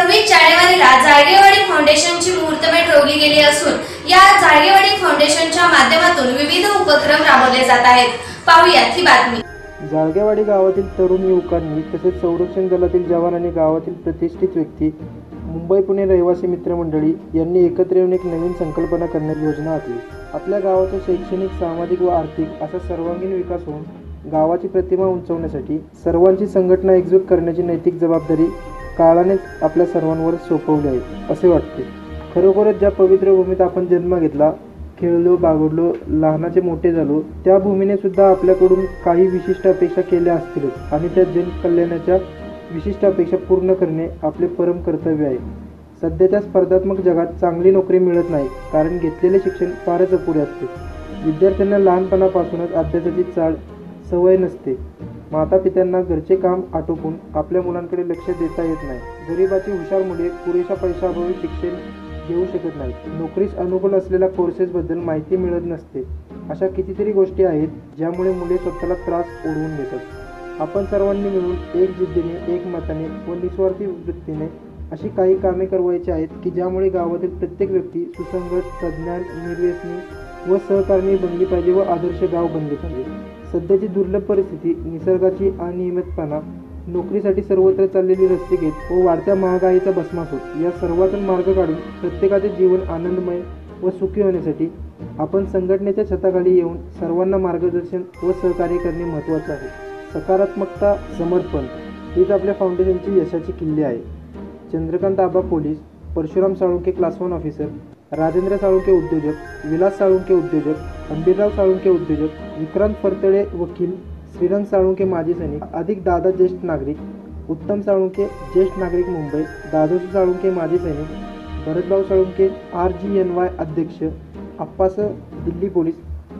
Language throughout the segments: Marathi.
सव्वीस जानेवारीला जायगेवाडी फाउंडेशनची मुहूर्तमेढ रोवली गेली असून या जायगेवाडी फाउंडेशनच्या माध्यमातून विविध उपक्रम राबवले जात आहेत. पाहूयात ही बातमी. जाळगेवाडी गावातील तरुण युवकांनी तसेच संरक्षण दलातील जवान आणि गावातील प्रतिष्ठित व्यक्ती मुंबई पुणे रहिवासी मित्रमंडळी यांनी एकत्र येऊन एक नवीन संकल्पना करण्याची योजना आखली. आपल्या गावाचा शैक्षणिक सामाजिक व आर्थिक असा सर्वांगीण विकास होऊन गावाची प्रतिमा उंचवण्यासाठी सर्वांची संघटना एकजूट करण्याची नैतिक जबाबदारी काळानेच आपल्या सर्वांवर सोपवले आहे असे वाटते. खरोखरच ज्या पवित्र भूमीत आपण जन्म घेतला खेळलो बागडलो लहानाचे मोठे झालो त्या भूमीने सुद्धा आपल्याकडून काही विशिष्ट अपेक्षा केल्या असतीलच आणि त्या जनकल्याणाच्या विशिष्ट अपेक्षा पूर्ण करणे आपले परम कर्तव्य आहे. सध्याच्या स्पर्धात्मक जगात चांगली नोकरी मिळत नाही कारण घेतलेले शिक्षण फारच अपुरे असते. विद्यार्थ्यांना लहानपणापासूनच अभ्यासाची चाळ सवय नसते. माता पित्यांना घरचे काम आटोपून आपल्या मुलांकडे लक्ष देता येत नाही. गरिबाची हुशार मुले पुरेशा पैशाअभावी शिक्षण घेऊ शकत नाहीत. नोकरीस अनुकूल असलेल्या कोर्सेसबद्दल माहिती मिळत नसते. अशा कितीतरी गोष्टी आहेत ज्यामुळे मुले स्वतःला त्रास ओढवून घेतात. आपण सर्वांनी मिळून एक जिद्दीने एकमताने व निस्वार्थी वृत्तीने अशी काही कामे करवायची आहेत की ज्यामुळे गावातील प्रत्येक व्यक्ती सुसंगत सज्ञान निर्व्यसनी व सहकारणी बनली पाहिजे व आदर्श गाव बनले पाहिजे. सध्याची दुर्लभ परिस्थिती निसर्गाची अनियमितपणा नोकरीसाठी सर्वत्र चाललेली रस्ते घेत व वाढत्या महागाईचा भस्मासूर या सर्वातून मार्ग काढून प्रत्येकाचे जीवन आनंदमय व सुखी होण्यासाठी आपण संघटनेच्या छताखाली येऊन सर्वांना मार्गदर्शन व सहकार्य करणे महत्त्वाचे आहे. सकारात्मकता समर्पण हीच आपल्या फाउंडेशनची यशाची किल्ली आहे. Chandrakant Aba police Parshuram Salunke class one officer Rajendra Salunke उद्योजक विलास साळुंके उद्योजक अंबीरराव साळुंके उद्योजक विक्रांत फरतडे वकील श्रीरंग साळुंके माजी सैनिक अधिक दादा ज्येष्ठ नागरिक उत्तम साळुंके ज्येष्ठ नागरिक मुंबई दादोजी साळुंके माजी सैनिक Bharatbhau Salunke R G N Y अध्यक्ष अप्पास दिल्ली पोलीस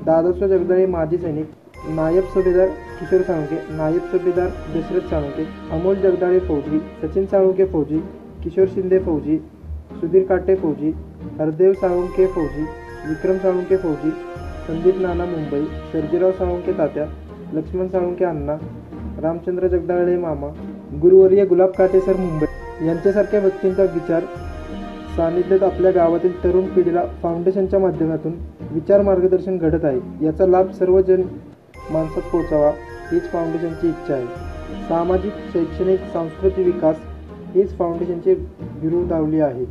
दादासो जगदाळे माजी सैनिक नायब सुभेदार किशोर साळुंके नायब सुभेदार दशरथ साळुंके अमोल जगदाळे फौजी सचिन साळुंके फौजी किशोर शिंदे फौजी सुधीर काटे फौजी हरदेव साळुंके फौजी विक्रम साळुंके फौजी संदीप नाना मुंबई सर्जीराव साळुंके तात्या लक्ष्मण साळुंके अण्णा रामचंद्र जगदाळे मामा गुरुवर्य गुलाब काटे सर मुंबई यांच्यासारख्या व्यक्तींचा विचार सानिध्यात आपल्या गावातील तरुण पिढीला फाउंडेशनच्या माध्यमातून विचार मार्गदर्शन घडत आहे. याचा लाभ सर्वजण माणसात पोहोचावा हीच फाउंडेशनची इच्छा आहे. सामाजिक शैक्षणिक सांस्कृतिक विकास हीच फाउंडेशनची विरुदावली आहे.